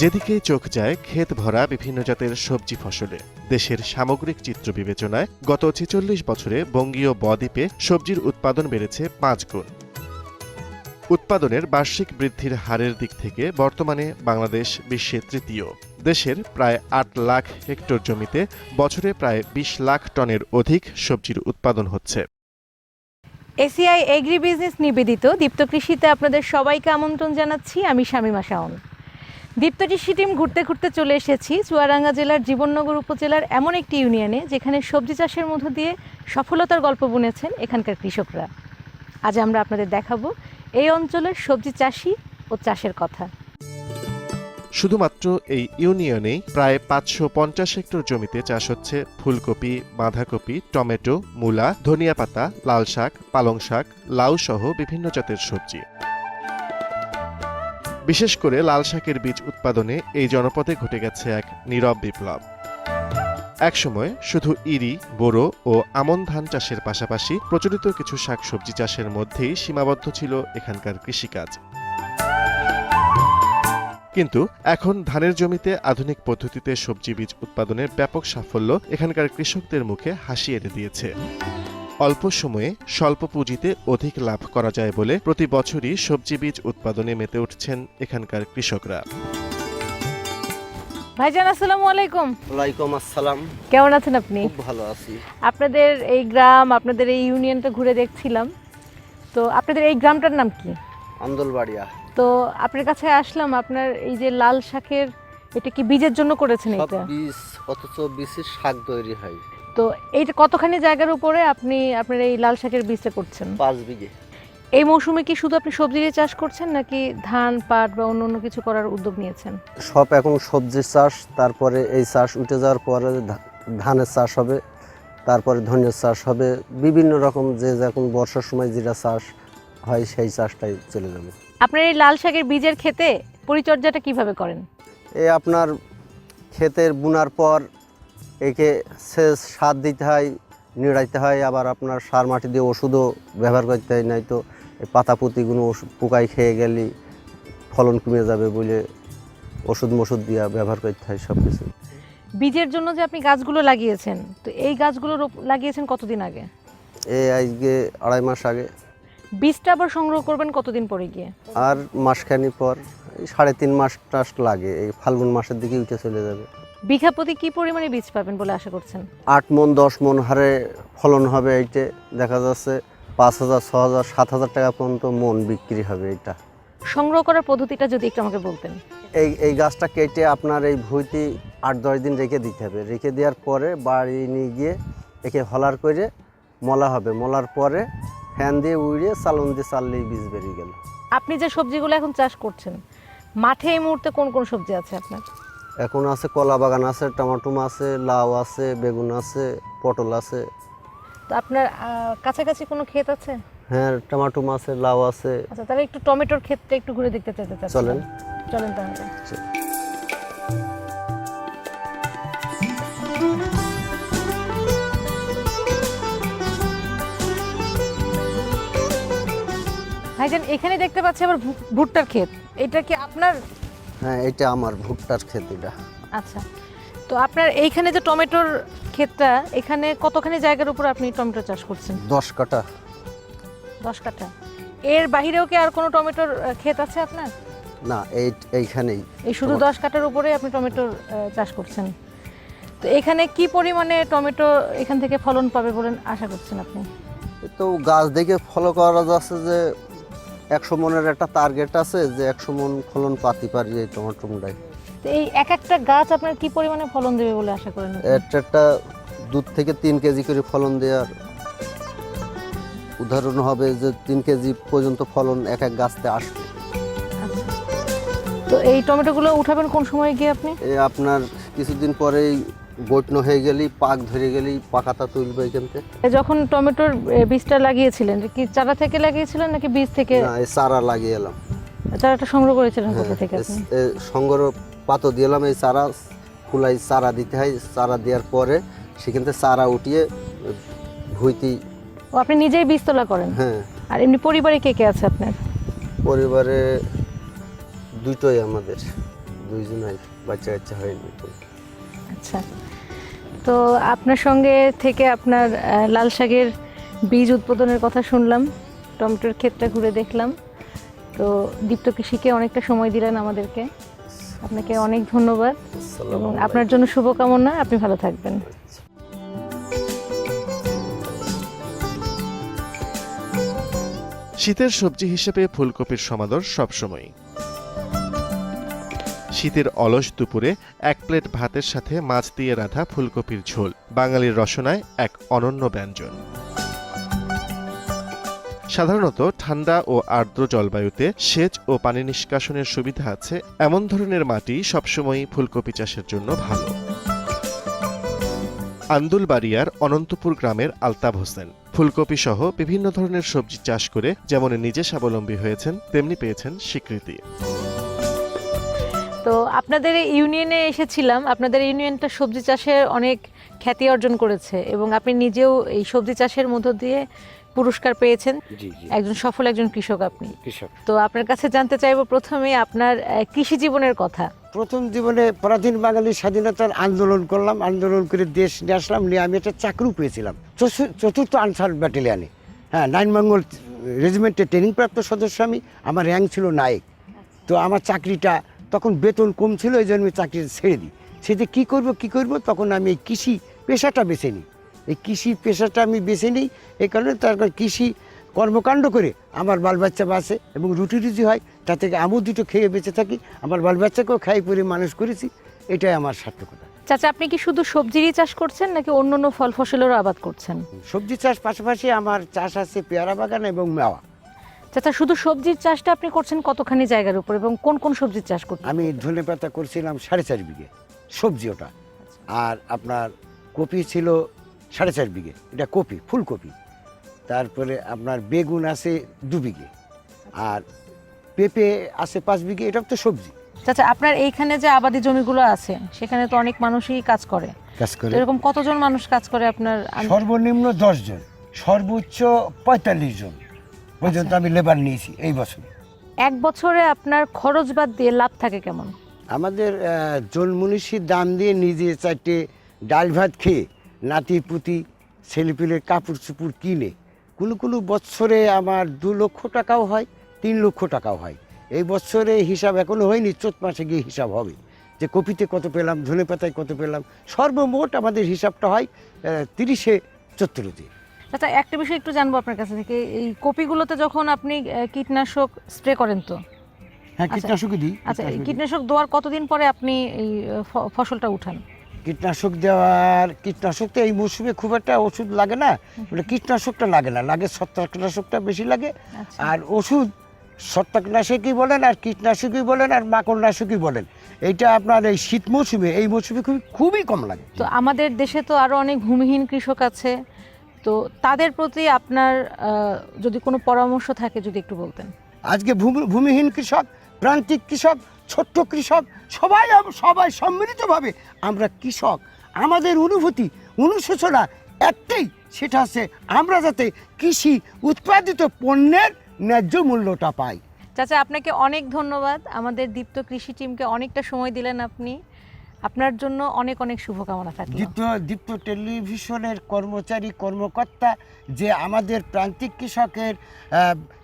যেদিকেই চোখ যায়, ক্ষেত ভরা বিভিন্ন জাতের সবজি ফসলে। দেশের সামগ্রিক চিত্র বিবেচনায় গত ছেচল্লিশ বছরে বঙ্গীয় বদ্বীপে সবজির উৎপাদন বেড়েছে পাঁচ গুণ। উৎপাদনের বার্ষিক বৃদ্ধির হারের দিক থেকে বর্তমানে বাংলাদেশ বিশ্বে তৃতীয়। দেশের প্রায় আট লাখ হেক্টর জমিতে বছরে প্রায় বিশ লাখ টনের অধিক সবজির উৎপাদন হচ্ছে। এসিআই এগ্রি বিজনেস নিবেদিত দীপ্ত কৃষিতে আপনাদের সবাইকে আমন্ত্রণ জানাচ্ছি। আমি শামীমা শাওন। দীপ্ত কৃষি টিম ঘুরতে ঘুরতে চলে এসেছি চুয়াডাঙ্গা জেলার জীবননগর উপজেলার এমন একটি ইউনিয়নে, যেখানে সবজি চাষের মধ্য দিয়ে সফলতার গল্প বুনেছেন এখানকার কৃষকরা। আজ আমরা আপনাদের দেখাবো এই অঞ্চলের সবজি চাষি ও চাষের কথা। শুধুমাত্র এই ইউনিয়নেই প্রায় পাঁচশো পঞ্চাশ হেক্টর জমিতে চাষ হচ্ছে ফুলকপি, বাঁধাকপি, টমেটো, মূলা, ধনিয়া পাতা লাল শাক পালং শাক লাউ সহ বিভিন্ন জাতের সবজি। বিশেষ করে লাল শাকের বীজ উৎপাদনে এই জনপদে ঘটে গেছে এক নীরব বিপ্লব। একসময় শুধু ইরি, বোরো ও আমন ধান চাষের পাশাপাশি প্রচলিত কিছু শাকসবজি চাষের মধ্যেই সীমাবদ্ধ ছিল এখানকার কৃষিকাজ। কিন্তু এখন ধানের জমিতে আধুনিক পদ্ধতিতে সবজি বীজ উৎপাদনের ব্যাপক সাফল্য এখানকার কৃষকদের মুখে হাসি এনে দিয়েছে। অল্প সময়ে স্বল্প পুঁজিতে অধিক লাভ করা যায় বলে প্রতি বছরই সবজি বীজ উৎপাদনে মেতে উঠছেন এখানকার কৃষকরা। ভাইজান আসসালামু আলাইকুম। ওয়ালাইকুম আসসালাম। কেমন আছেন আপনি? খুব ভালো আছি। আপনাদের এই গ্রাম আপনাদের এই ইউনিয়নটা ঘুরে দেখছিলাম। তো আপনাদের এই গ্রামটার নাম কি? আন্দোলবাড়িয়া। তো আপনার কাছে আসলাম আপনার এই যে লাল শাকের এটা কি বীজের জন্য করেছেন এটা? বীজ অথচ বীজের শাক তৈরি হয়। তো এইটা কতখানি জায়গার উপরে আপনি আপনার এই লাল শাকের বীজটা করছেন? পাঁচ বিঘে। এই মৌসুমে কি শুধু আপনি সবজি দিয়ে চাষ করছেন নাকি ধান পাট বা অন্য অন্য কিছু করার উদ্যোগ নিয়েছেন? সব এখন সবজির চাষ তারপরে এই চাষ উঠে যাওয়ার পরে ধানের চাষ হবে তারপরে ধনের চাষ হবে বিভিন্ন রকম যে যখন বর্ষার সময় যেটা চাষ হয় সেই চাষটাই চলে যাবে। আপনার এই লাল শাকের বীজের খেতে পরিচর্যাটা কীভাবে করেন? এই আপনার ক্ষেতের বুনার পর একে সেচ সার দিতে হয় নিড়াইতে হয় আবার আপনার সার মাটি দিয়ে ওষুধও ব্যবহার করতে হয় নাই তো এই পাতা পুঁতিগুলো পোকায় খেয়ে গেলে ফলন কমে যাবে বলে ওষুধ মষুধ দিয়া ব্যবহার করতে হয় সব কিছু বীজের জন্য যে আপনি গাছগুলো লাগিয়েছেন তো এই গাছগুলো লাগিয়েছেন কতদিন আগে? এই আজকে আড়াই মাস আগে। বীজটা আবার সংগ্রহ করবেন কতদিন পরে গিয়ে? আর মাসখানি পর সাড়ে তিন মাস টাস লাগে এই ফাল্গুন মাসের দিকে উঠে চলে যাবে। বিঘা প্রতি কি পরিমাণে বীজ পাবেন বলে আশা করছেন? আট মন দশ মন হারে ফলন হবে এইটে। দেখা যাচ্ছে পাঁচ হাজার ছ হাজার সাত হাজার টাকা পর্যন্ত মন বিক্রি হবে এটা সংগ্রহ করার পদ্ধতিটা যদি একটু আমাকে বলতেন। এই এই গাছটা কেটে আপনার এই ভুঁইতে আট দশ দিন রেখে দিতে হবে। রেখে দেওয়ার পরে বাড়ি নিয়ে গিয়ে একে হলার করে মলা হবে। মলার পরে ফ্যান দিয়ে উড়িয়ে চালন দিয়ে চাললেই বীজ বেরিয়ে গেল। আপনি যে সবজিগুলো এখন চাষ করছেন মাঠে এই মুহূর্তে কোন কোন সবজি আছে আপনার? এখন আছে কলা বাগান আছে টমাটুম আছে লাউ আছে বেগুন আছে পটল আছে। তো আপনার কাছাকাছি কোনো ক্ষেত আছে? হ্যাঁ টমাটুম আছে লাউ আছে। আচ্ছা তাহলে একটু টমেটোর ক্ষেতটা একটু ঘুরে দেখতে চাইতে চলেন। চলেন তাহলে। ভাইজান এখানে দেখতে পাচ্ছি আবার ভুট্টার ক্ষেত। এটা কি আপনার হ্যাঁ এটা আমার ভুট্টার ক্ষেত এটা। আচ্ছা তো আপনার এইখানে যে টমেটোর ক্ষেতটা এখানে কতখানি জায়গার উপর আপনি টমেটো চাষ করছেন? দশ কাটা দশ কাঠা। এর বাহিরেও কি আর কোনো টমেটোর ক্ষেত আছে আপনার? না এই এইখানেই এই শুধু। দশ কাঠার উপরে আপনি টমেটোর চাষ করছেন। তো এখানে কি পরিমাণে টমেটো এখান থেকে ফলন পাবে বলে আশা করছেন আপনি? তো গাছ দেখে ফলো করা যাচ্ছে যে একশো মনের একটা টার্গেট আছে যে একশো মন ফলন পাতি পারি এই টমাটোমটাই তো এই এক একটা গাছ আপনার কি পরিমাণে ফলন দেবে বলে আশা করেন একটা একটা দুধ থেকে তিন কেজি করে ফলন দেওয়ার উদাহরণ হবে যে তিন কেজি পর্যন্ত ফলন এক এক গাছতে আসবে। আচ্ছা। তো এই টমেটোগুলো উঠাবেন কোন সময় গিয়ে আপনি? আপনার কিছুদিন পরেই বৈটন হয়ে গেলেই পাক ধরে গেলেই পাকাতা তুলবে এখান থেকে যখন টমেটোর বীজটা লাগিয়েছিলেন কি চারা থেকে লাগিয়েছিলেন নাকি বীজ থেকে? না এই চারা লাগিয়ে এলাম। চারাটা সংগ্রহ করেছিলেন কোথা হ্যাঁ, থেকে আপনি? সংগ্রহ পাতো দিলাম এই চারা ফুলাই চারা দিতে হয় চারা দেওয়ার পরে সেখান থেকে চারা উঠিয়ে ভুইতি। ও আপনি নিজেই বীজতলা করেন? হ্যাঁ। আর এমনি পরিবারে কে কে আছে আপনার? পরিবারে দুটোই আমাদের দুইজনাই বাচ্চা কাচ্চা হয়নি। আচ্ছা। তো আপনার সঙ্গে থেকে আপনার লাল শাকের বীজ উৎপাদনের কথা শুনলাম টমেটোর ক্ষেতটা ঘুরে দেখলাম। তো দীপ্ত কৃষিকে অনেকটা সময় দিলেন আমাদেরকে। আপনাকে অনেক ধন্যবাদ এবং আপনার জন্য শুভকামনা আপনি ভালো থাকবেন। শীতের সবজি হিসেবে ফুলকপির সমাদর সবসময়ই। শীতের অলস দুপুরে এক প্লেট ভাতের সাথে মাছ দিয়ে রাধা ফুলকপির ঝোল, বাঙালির রসনায় এক অনন্য ব্যঞ্জন। সাধারণত ঠান্ডা ও আর্দ্র জলবায়ুতে সেচ ও পানি নিষ্কাশনের সুবিধা আছে, এমন ধরনের মাটি সবসময়ই ফুলকপি চাষের জন্য ভালো। আন্দুলবাড়িয়ার অনন্তপুর গ্রামের আলতাব হোসেন ফুলকপি সহ বিভিন্ন ধরনের সবজি চাষ করে যেমন নিজে স্বাবলম্বী হয়েছেন, তেমনি পেয়েছেন স্বীকৃতি। তো আপনাদের ইউনিয়নে এসেছিলাম। আপনাদের ইউনিয়নটা সবজি চাষের অনেক খ্যাতি অর্জন করেছে এবং আপনি নিজেও এই সবজি চাষের মধ্য দিয়ে পুরস্কার পেয়েছেন। একজন সফল একজন কৃষক আপনি। কৃষক। তো আপনার কাছে জানতে চাইব প্রথমে আপনার কৃষি জীবনের কথা। প্রথম জীবনে পরাধীন বাঙালি স্বাধীনতার আন্দোলন করলাম আন্দোলন করে দেশ নিয়ে আসলাম নিয়ে আমি একটা চাকরিও পেয়েছিলাম। চতুর্থ আনসার ব্যাটালিয়ানে হ্যাঁ নাইন বেঙ্গল রেজিমেন্টের ট্রেনিংপ্রাপ্ত সদস্য আমি আমার র্যাঙ্ক ছিল নায়ক। তো আমার চাকরিটা তখন বেতন কম ছিল এই জন্য চাকরি ছেড়ে দিই। সেটা কী করব কী করব তখন আমি এই কৃষি পেশাটা বেছে নিই। এই কৃষি পেশাটা আমি বেছে নিই এই কারণে তারপর কৃষি কর্মকাণ্ড করে আমার বাল বাচ্চা বাঁচে এবং রুটি রুজি হয় তা থেকে আমিও দুটো খেয়ে বেঁচে থাকি। আমার বাল বাচ্চাকেও খাই পরে মানুষ করেছি এটাই আমার সার্থকতা। চাচা আপনি কি শুধু সবজিরই চাষ করছেন নাকি অন্য অন্য ফল ফসলেরও আবাদ করছেন? সবজি চাষ পাশাপাশি আমার চাষ আছে পেয়ারা বাগান এবং মেওয়া। চাচা শুধু সবজির চাষটা আপনি করছেন কতখানি জায়গার উপর এবং কোন কোন সবজির চাষ করছেন আমি ধনে পাতা করছিলাম সাড়ে চার বিঘে সবজি ওটা। আর আপনার কপি ছিল সাড়ে চার বিঘে এটা কপি ফুলকপি। তারপরে আপনার বেগুন আছে দু বিঘে আর পেঁপে আছে পাঁচ বিঘে এটা তো সবজি। চাচা আপনার এইখানে যে আবাদি জমিগুলো আছে সেখানে তো অনেক মানুষই কাজ করে। কাজ করে। এরকম কতজন মানুষ কাজ করে আপনার সর্বনিম্ন দশ জন সর্বোচ্চ পঁয়তাল্লিশ জন। পর্যন্ত আমি লেবার নিয়েছি এই বছর। এক বছরে আপনার খরচ বাদ দিয়ে লাভ থাকে কেমন? আমাদের জন্মনীষীর দাম দিয়ে নিজে চারটে ডাল ভাত খেয়ে নাতি পুতি ছেলেপিলের কাপড় চুপুর কিনে কোনো কোনো বছরে আমার দু লক্ষ টাকাও হয় তিন লক্ষ টাকাও হয়। এই বছরে হিসাব এখনও হয়নি চোদ্দ মাসে গিয়ে হিসাব হবে। যে কপিতে কত পেলাম ধনে পাতায় কত পেলাম সর্বমোট আমাদের হিসাবটা হয় তিরিশে চত্বরতে চাচা একটা বিষয় একটু জানব আপনার কাছে থেকে। এই কপিগুলোতে যখন আপনি কীটনাশক স্প্রে করেন তো? হ্যাঁ আচ্ছা। কীটনাশকই দিই আচ্ছা এই কীটনাশক দেওয়ার কতদিন পরে আপনি এই ফসলটা উঠান? কীটনাশক দেওয়ার কীটনাশক তো এই মৌসুমে খুব একটা ওষুধ লাগে না। মানে কীটনাশকটা লাগে না লাগে ছত্রাকনাশকটা বেশি লাগে। আচ্ছা। আর ওষুধ ছত্রাকনাশকই বলেন আর কীটনাশকই বলেন আর মাকড়নাশকই বলেন। এইটা আপনার এই শীত মৌসুমে এই মৌসুমে খুবই খুবই কম লাগে। তো আমাদের দেশে তো আরও অনেক ভূমিহীন কৃষক আছে। তো তাদের প্রতি আপনার যদি কোনো পরামর্শ থাকে যদি একটু বলতেন। আজকে ভূমি- ভূমিহীন কৃষক প্রান্তিক কৃষক ছোট্ট কৃষক সবাই সবাই সম্মিলিতভাবে আমরা কৃষক। আমাদের অনুভূতি অনুশোচনা একটাই সেটা হচ্ছে আমরা যাতে কৃষি উৎপাদিত পণ্যের ন্যায্য মূল্যটা পাই। চাচা আপনাকে অনেক ধন্যবাদ। আমাদের দীপ্ত কৃষি টিমকে অনেকটা সময় দিলেন আপনি। আপনার জন্য অনেক অনেক শুভকামনা থাকল। দীপ্ত দীপ্ত টেলিভিশনের কর্মচারী কর্মকর্তা যে আমাদের প্রান্তিক কৃষকের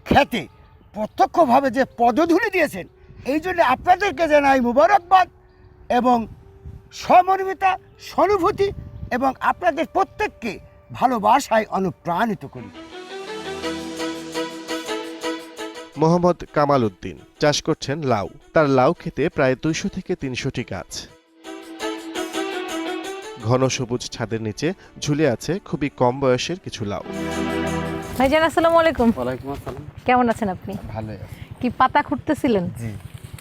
খেতে প্রত্যক্ষভাবে যে পদধূলি দিয়েছেন এই জন্য আপনাদেরকে জানাই মুবারকবাদ এবং সমর্মিতা সহানুভূতি এবং আপনাদের প্রত্যেককে ভালোবাসায় অনুপ্রাণিত করি। মোহাম্মদ কামাল উদ্দিন চাষ করছেন লাউ। তার লাউ খেতে প্রায় দুইশো থেকে তিনশোটি গাছ। ঘন সবুজ ছাদের নিচে ঝুলে আছে খুবই কম বয়সের কিছু লাউ। ভাইজান আসসালামু আলাইকুম। ওয়ালাইকুম আসসালাম। কেমন আছেন আপনি? ভালো। কি পাতা খুঁড়তেছিলেন? জি।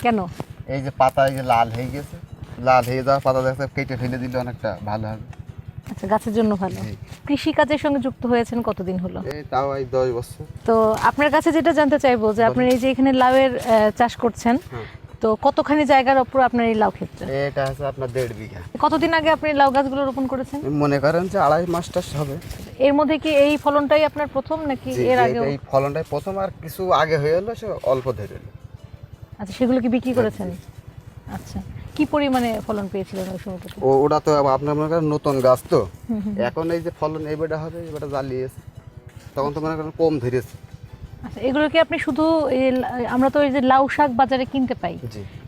কেন? এই যে পাতা এই যে লাল হয়ে গেছে। লাল হয়ে যাওয়া পাতা দেখতে কেটে ফেলে দিলে অনেকটা ভালো হবে। আচ্ছা গাছের জন্য ভালো। কৃষি কাজের সঙ্গে যুক্ত হয়েছেন কতদিন হলো? এই তাও এই দশ বছর। তো আপনার কাছে যেটা জানতে চাইব যে আপনি এই যে এখানে লাউয়ের চাষ করছেন হ্যাঁ। তো কতখানি জায়গার ওপর আপনার এই লাউ ক্ষেত্রে এটা আছে আপনার দেড় বিঘা। কতদিন আগে আপনি লাউ গাছগুলো রোপণ করেছেন? মনে করেন যে আড়াই মাস টাস হবে। এর মধ্যে কি এই ফলনটাই আপনার প্রথম নাকি জি, এর আগেও? এই ফলনটাই প্রথম আর কিছু আগে হয়ে এলো সে অল্প ধরে আচ্ছা সেগুলো কি বিক্রি করেছেন? আচ্ছা কি পরিমাণে ফলন পেয়েছিলেন ওই সময়টাতে? ও ওটা তো আবার আপনার মনে করেন নতুন গাছ তো। এখন এই যে ফলন এই বেটা হবে এই বেটা জ্বালিয়েছে। তখন তো মনে করেন কম ধরেছে। আচ্ছা এগুলো কি আপনি শুধু আমরা তো এই যে লাউ শাক বাজারে কিনতে পাই।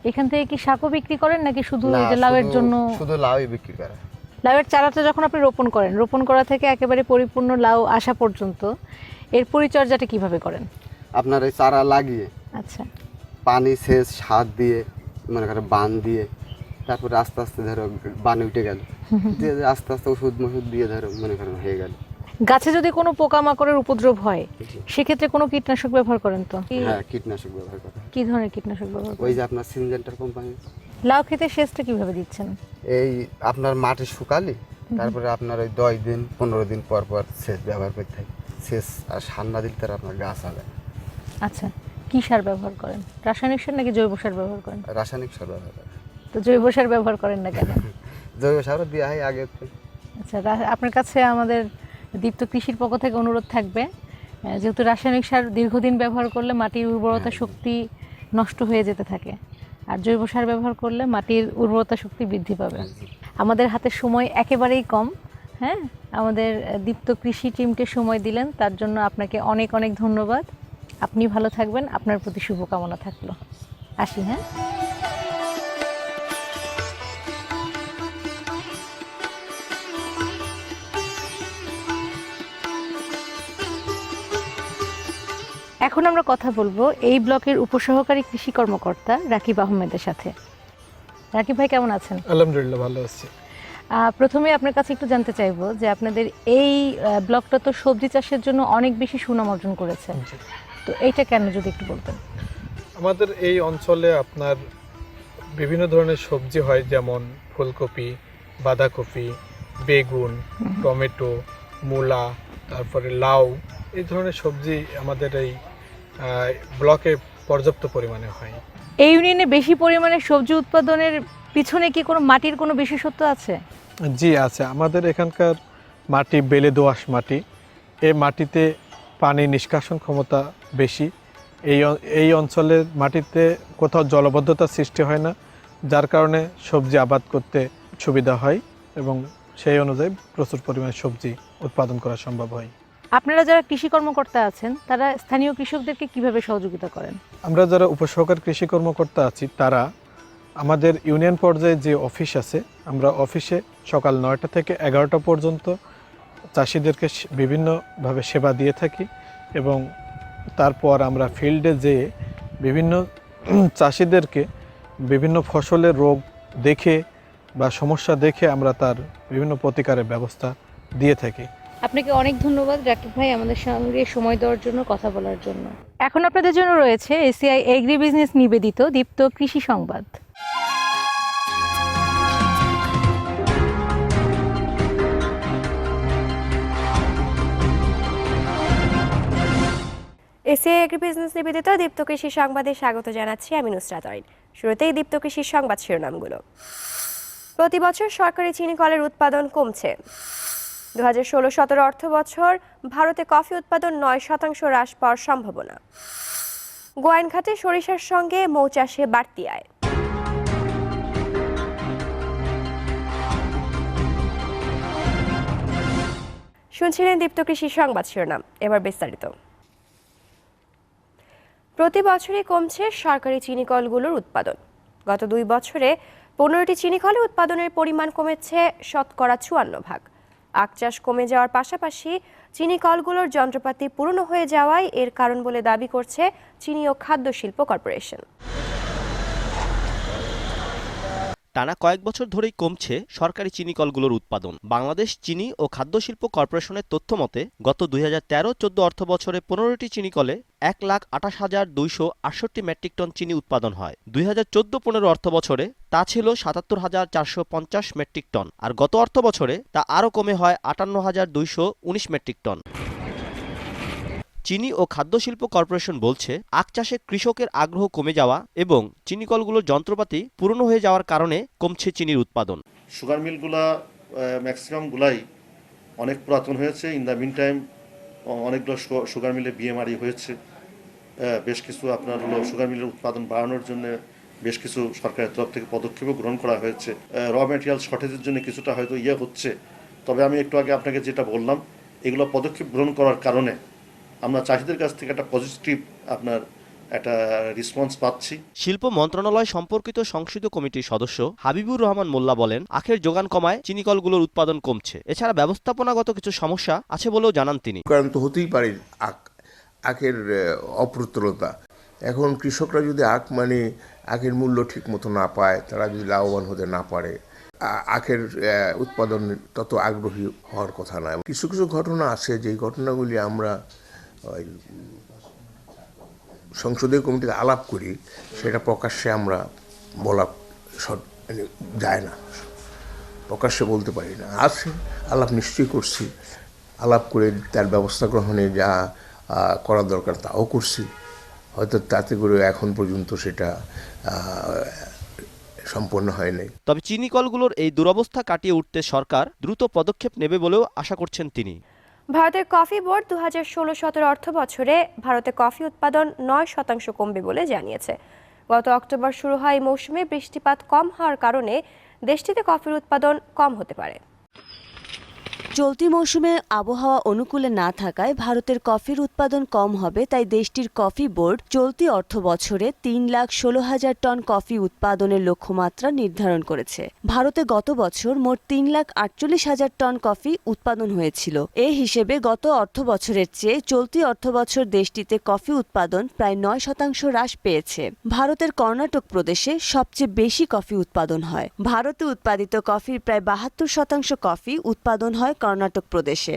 এখান থেকে কি শাকও বিক্রি করেন নাকি শুধু এই যে লাউয়ের জন্য? শুধু লাউই বিক্রি করা লাউয়ের চারাটা যখন আপনি রোপণ করেন রোপণ করা থেকে একেবারে পরিপূর্ণ লাউ আসা পর্যন্ত এর পরিচর্যাটা কীভাবে করেন? আপনার এই চারা লাগিয়ে আচ্ছা। পানি সেচ সার দিয়ে মনে করেন বান দিয়ে তারপরে আস্তে আস্তে ধরো বান উঠে গেল। দিয়ে আস্তে আস্তে ওষুধ মষুধ দিয়ে ধরো মনে করেন হয়ে গেল। গাছে যদি কোনো পোকামাকড়ের উপদ্রব হয় সেক্ষেত্রে কোনো কীটনাশক ব্যবহার করেন তো? হ্যাঁ কীটনাশক ব্যবহার করা। হয়। কি ধরনের কীটনাশক ব্যবহার করেন? ওই যে আপনার সিনজেন্টার কোম্পানি লাউ খেতে সেচটা কীভাবে দিচ্ছেন? এই আপনার মাটি শুকালি তারপরে আপনার ওই দশ দিন পনেরো দিন পর পর সেচ ব্যবহার করতে হয়। সেচ আর সার না দিলে তার আপনার গাছ হবে না। আচ্ছা কি সার ব্যবহার করেন? রাসায়নিক সার নাকি জৈব সার ব্যবহার করেন? রাসায়নিক সার ব্যবহার করেন। তো জৈব সার ব্যবহার করেন না কেন? জৈব সারও দেওয়া হয় আগে আচ্ছা রা- আপনার কাছে আমাদের দীপ্ত কৃষির পক্ষ থেকে অনুরোধ থাকবে যেহেতু রাসায়নিক সার দীর্ঘদিন ব্যবহার করলে মাটির উর্বরতা শক্তি নষ্ট হয়ে যেতে থাকে আর জৈব সার ব্যবহার করলে মাটির উর্বরতা শক্তি বৃদ্ধি পাবে। আমাদের হাতে সময় একেবারেই কম হ্যাঁ? আমাদের দীপ্ত কৃষি টিমকে সময় দিলেন তার জন্য আপনাকে অনেক অনেক ধন্যবাদ। আপনি ভালো থাকবেন আপনার প্রতি শুভকামনা থাকল। আসি হ্যাঁ? এখন আমরা কথা বলব এই ব্লকের উপসহকারী কৃষি কর্মকর্তা রাকিব আহমেদের সাথে। রাকিব ভাই কেমন আছেন? আলহামদুলিল্লাহ ভালো আছি। প্রথমে আপনার কাছে একটু জানতে চাইব যে আপনাদের এই ব্লকটা তো সবজি চাষের জন্য অনেক বেশি সুনাম অর্জন করেছে। তো এইটা কেন যদি একটু বলতেন? আমাদের এই অঞ্চলে আপনার বিভিন্ন ধরনের সবজি হয় যেমন ফুলকপি বাঁধাকপি বেগুন টমেটো মূলা তারপরে লাউ এই ধরনের সবজি আমাদের এই ব্লকে পর্যাপ্ত পরিমাণে হয়। এই ইউনিয়নে বেশি পরিমাণে সবজি উৎপাদনের পিছনে কি কোনো মাটির কোনো বিশেষত্ব আছে? জি আছে। আমাদের এখানকার মাটি বেলে দোআঁশ মাটি। এই মাটিতে পানি নিষ্কাশন ক্ষমতা বেশি। এই এই অঞ্চলের মাটিতে কোথাও জলবদ্ধতা সৃষ্টি হয় না যার কারণে সবজি আবাদ করতে সুবিধা হয় এবং সেই অনুযায়ী প্রচুর পরিমাণে সবজি উৎপাদন করা সম্ভব হয়। আপনারা যারা কৃষি কর্মকর্তা আছেন, তারা স্থানীয় কৃষকদেরকে কীভাবে সহযোগিতা করেন? আমরা যারা উপসহকার কৃষি কর্মকর্তা আছি, তারা আমাদের ইউনিয়ন পর্যায়ে যে অফিস আছে, আমরা অফিসে সকাল নয়টা থেকে এগারোটা পর্যন্ত চাষিদেরকে বিভিন্নভাবে সেবা দিয়ে থাকি এবং তারপর আমরা ফিল্ডে যেয়ে বিভিন্ন চাষিদেরকে বিভিন্ন ফসলের রোগ দেখে বা সমস্যা দেখে আমরা তার বিভিন্ন প্রতিকারের ব্যবস্থা দিয়ে থাকি। আপনাকে অনেক ধন্যবাদ রাকিব ভাই আমাদের সঙ্গে সময় দেওয়ার জন্য কথা বলার জন্য। এখন আপনাদের জন্য রয়েছে এসিআই এগ্রি বিজনেস নিবেদিত দীপ্ত কৃষি সংবাদ। এসিআই এগ্রি বিজনেস নিবেদিত দীপ্ত কৃষি সংবাদে স্বাগত জানাচ্ছি আমি নুসরাত অরিন শুরুতেই দীপ্ত কৃষির সংবাদ শিরোনামগুলো। প্রতি বছর সরকারি চিনি কলের উৎপাদন কমছে। দু হাজার ষোলো সতেরো অর্থ বছর ভারতে কফি উৎপাদন নয় শতাংশ হ্রাস পাওয়ার সম্ভাবনা। গোয়াইনঘাটে সরিষার সঙ্গে মৌচাষে বাড়তি আয়। শুনছিলেন দীপ্ত কৃষি সংবাদ শিরোনাম, এবার বিস্তারিত। প্রতি বছরই কমছে সরকারি চিনি কলগুলোর উৎপাদন। গত দুই বছরে পনেরোটি চিনি কলে উৎপাদনের পরিমাণ কমেছে শতকরা চুয়ান্ন ভাগ। আখ চাষ কমে যাওয়ার পাশাপাশি চিনি কলগুলোর যন্ত্রপাতি পুরনো হয়ে যাওয়ায় এর কারণ বলে দাবি করছে চিনি ও খাদ্য শিল্প কর্পোরেশন। টানা কয়েক বছর ধরেই কমছে সরকারি চিনি কলগুলোর উৎপাদন। বাংলাদেশ চিনি ও খাদ্য শিল্প কর্পোরেশনের তথ্য মতে, গত দুই হাজার তেরো চোদ্দ অর্থ বছরে পনেরোটি চিনি কলে এক লাখ আঠাশ হাজার দুইশো আটষট্টি মেট্রিক টন চিনি উৎপাদন হয়। দুই হাজার চোদ্দ পনেরো অর্থ বছরে তা ছিল সাতাত্তর হাজার চারশো পঞ্চাশ মেট্রিক টন, আর গত অর্থ বছরে তা আরও কমে হয় আটান্ন হাজার দুইশো উনিশ মেট্রিক টন। চিনি ও খাদ্য শিল্প কর্পোরেশন বলছে, আখ চাষে কৃষকের আগ্রহ কমে যাওয়া এবং চিনিকলগুলোর যন্ত্রপাতি পুরনো হয়ে যাওয়ার কারণে কমছে চিনির উৎপাদন। সুগার মিলগুলা ম্যাক্সিমামগুলাই অনেক পুরাতন হয়েছে। ইন দ্য মিন টাইম অনেকগুলো সুগার মিলে বিএমআরই হয়েছে। বেশ কিছু আপনার হলো সুগার মিলের উৎপাদন বাড়ানোর জন্য বেশ কিছু সরকারের তরফ থেকে পদক্ষেপও গ্রহণ করা হয়েছে। র ম্যাটেরিয়াল শর্টেজের জন্য কিছুটা হয়তো ইয়ে হচ্ছে। তবে আমি একটু আগে আপনাকে যেটা বললাম, এগুলো পদক্ষেপ গ্রহণ করার কারণে আমরা চাষিদের কাছ থেকে একটা পজিটিভ আপনার একটা রেসপন্স পাচ্ছি। শিল্প মন্ত্রণালয় সম্পর্কিত সংসদীয় কমিটির সদস্য হাবিবুর রহমান মোল্লা বলেন আখের যোগান কমায় চিনিকলগুলোর উৎপাদন কমছে। এছাড়া ব্যবস্থাপনাগত কিছু সমস্যা আছে বলেও জানান তিনি। কারণ তো হতেই পারে আখ আখের অপ্রতুলতা। এখন কৃষকরা যদি আখ মানে আখের মূল্য ঠিক মতো না পায় তারা যদি লাভবান হতে না পারে আখের উৎপাদন তত আগ্রহী হওয়ার কথা নয়। কিছু কিছু ঘটনা আছে যেই ঘটনাগুলি আমরা ওই সংসদীয় কমিটিতে আলাপ করি, সেটা প্রকাশ্যে আমরা বলা মানে যায় না। প্রকাশ্যে বলতে পারি না। আছে, আলাপ নিশ্চয়ই করছি। আলাপ করে তার ব্যবস্থা গ্রহণে যা করা দরকার তাও করছি। হয়তো তাতে করে এখন পর্যন্ত সেটা সম্পন্ন হয় নাই। তবে চিনিকলগুলোর এই দুরবস্থা কাটিয়ে উঠতে সরকার দ্রুত পদক্ষেপ নেবে বলেও আশা করছেন তিনি। ভারতের কফি বোর্ড দু হাজার ষোলো সতেরো অর্থ বছরে ভারতে কফি উৎপাদন নয় শতাংশ কমবে বলে জানিয়েছে। গত অক্টোবর শুরু হয় মৌসুমে বৃষ্টিপাত কম হওয়ার কারণে দেশটিতে কফির উৎপাদন কম হতে পারে। চলতি মৌসুমে আবহাওয়া অনুকূলে না থাকায় ভারতের কফির উৎপাদন কম হবে, তাই দেশটির কফি বোর্ড চলতি অর্থ বছরে তিন লাখ ষোলো হাজার টন কফি উৎপাদনের লক্ষ্যমাত্রা নির্ধারণ করেছে। ভারতে গত বছর মোট তিন লাখ আটচল্লিশ হাজার টন কফি উৎপাদন হয়েছিল। এ হিসেবে গত অর্থ বছরের চেয়ে চলতি অর্থ বছর দেশটিতে কফি উৎপাদন প্রায় নয় শতাংশ হ্রাস পেয়েছে। ভারতের কর্ণাটক প্রদেশে সবচেয়ে বেশি কফি উৎপাদন হয়। ভারতে উৎপাদিত কফির প্রায় বাহাত্তর শতাংশ কফি উৎপাদন হয় কর্ণাটক প্রদেশে।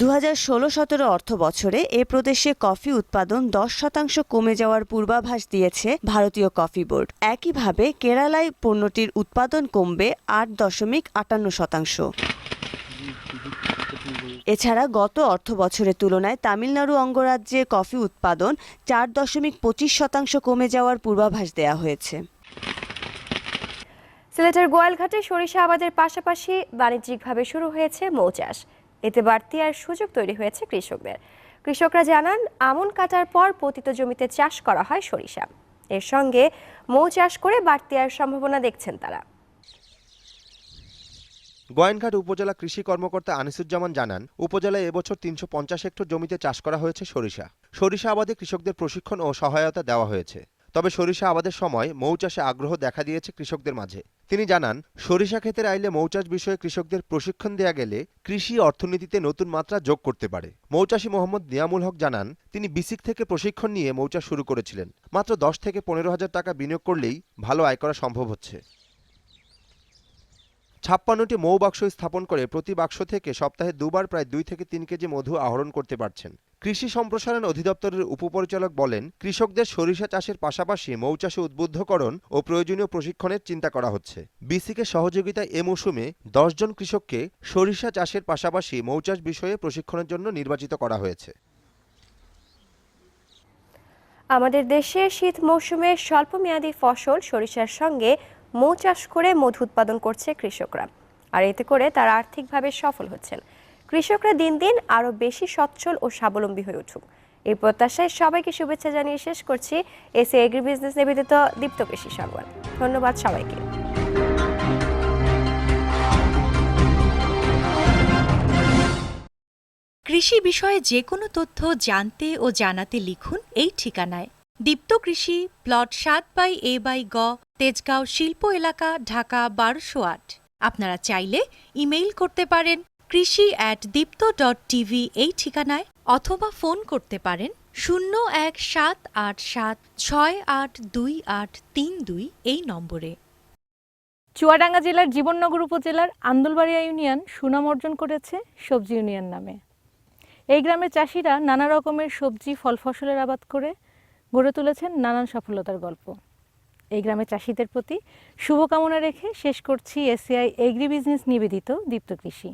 দু হাজার ষোলো সতেরো অর্থ বছরে এ প্রদেশে কফি উৎপাদন দশ শতাংশ কমে যাওয়ার পূর্বাভাস দিয়েছে ভারতীয় কফি বোর্ড। একইভাবে কেরালায় পণ্যটির উৎপাদন কমবে আট দশমিক আটান্ন শতাংশ। এছাড়া গত অর্থ বছরের তুলনায় তামিলনাড়ু অঙ্গরাজ্যে কফি উৎপাদন চার দশমিক পঁচিশ শতাংশ কমে যাওয়ার পূর্বাভাস দেওয়া হয়েছে। সিলেটের গোয়ালঘাটে সরিষা আবাদের পাশাপাশি বাণিজ্যিকভাবে শুরু হয়েছে মৌ চাষ এতে বাড়তি আর সুযোগ তৈরি হয়েছে কৃষকদের। কৃষকরা জানান, আমন কাটার পর পতিত জমিতে চাষ করা হয় সরিষা। এর সঙ্গে মৌ চাষ করে বাড়তি আয়ের সম্ভাবনা দেখছেন তারা। গোয়াইনঘাট উপজেলা কৃষি কর্মকর্তা আনিসুজ্জামান জানান, উপজেলায় এবছর তিনশো পঞ্চাশ হেক্টর জমিতে চাষ করা হয়েছে সরিষা। সরিষা আবাদে কৃষকদের প্রশিক্ষণ ও সহায়তা দেওয়া হয়েছে। তবে সরিষা আবাদের সময় মৌ চাষে আগ্রহ দেখা দিয়েছে কৃষকদের মাঝে। তিনি জানান, সরিষা ক্ষেতের আইলে মৌচাষ বিষয়ে কৃষকদের প্রশিক্ষণ দেয়া গেলে কৃষি অর্থনীতিতে নতুন মাত্রা যোগ করতে পারে। মৌচাষী মোহাম্মদ নিয়ামুল হক জানান, তিনি বিসিক থেকে প্রশিক্ষণ নিয়ে মৌচাষ শুরু করেছিলেন। মাত্র দশ থেকে পনেরো হাজার টাকা বিনিয়োগ করলেই ভালো আয় করা সম্ভব হচ্ছে। ছাপ্পান্নটি মৌ বাক্স স্থাপন করে প্রতি বাক্স থেকে সপ্তাহে দুবার প্রায় দুই থেকে তিন কেজি মধু আহরণ করতে পারছেন। কৃষি সম্প্রসারণ অধিদপ্তরের উপপরিচালক বলেন, কৃষকদের সরিষা চাষের পাশাপাশি মৌচাষে উদ্বুদ্ধকরণ ও প্রয়োজনীয় প্রশিক্ষণের চিন্তা করা হচ্ছে। বিসিকে সহযোগিতায় এ মৌসুমে জন কৃষককে সরিষা চাষের পাশাপাশি মৌচাষ বিষয়ে প্রশিক্ষণের জন্য নির্বাচিত করা হয়েছে। আমাদের দেশে শীত মৌসুমে স্বল্পমেয়াদী ফসল সরিষার সঙ্গে মৌ চাষ করে মধু উৎপাদন করছে কৃষকরা, আর এতে করে তারা আর্থিকভাবে সফল হচ্ছেন। কৃষকরা দিন দিন আরও বেশি সচ্ছল ও স্বাবলম্বী হয়ে উঠুক। এই প্রত্যাশায় সবাইকে শুভেচ্ছা জানিয়ে শেষ করছি এসে এগ্রি বিজনেস নিবেদিত দীপ্ত কৃষি সংবাদ। ধন্যবাদ সবাইকে। কৃষি বিষয়ে যে কোনো তথ্য জানতে ও জানাতে লিখুন এই ঠিকানায়। দীপ্ত কৃষি, প্লট সাত বাই এ বাই গ, তেজগাঁও শিল্প এলাকা, ঢাকা বারোশো আট। আপনারা চাইলে ইমেইল করতে পারেন কৃষি অ্যাট দীপ্ত ডট টিভি এই ঠিকানায় অথবা ফোন করতে পারেন শূন্য এক সাত আট সাত ছয় আট দুই আট তিন দুই এই নম্বরে। চুয়াডাঙ্গা জেলার জীবননগর উপজেলার আন্দুলবাড়িয়া ইউনিয়ন সুনাম অর্জন করেছে সবজি ইউনিয়ন নামে। এই গ্রামের চাষিরা নানা রকমের সবজি, ফল ফসলের আবাদ করে গড়ে তুলেছেন নানান সফলতার গল্প। এই গ্রামের চাষিদের প্রতি শুভকামনা রেখে শেষ করছি এসিআই এগ্রি বিজনেস নিবেদিত দীপ্ত কৃষি।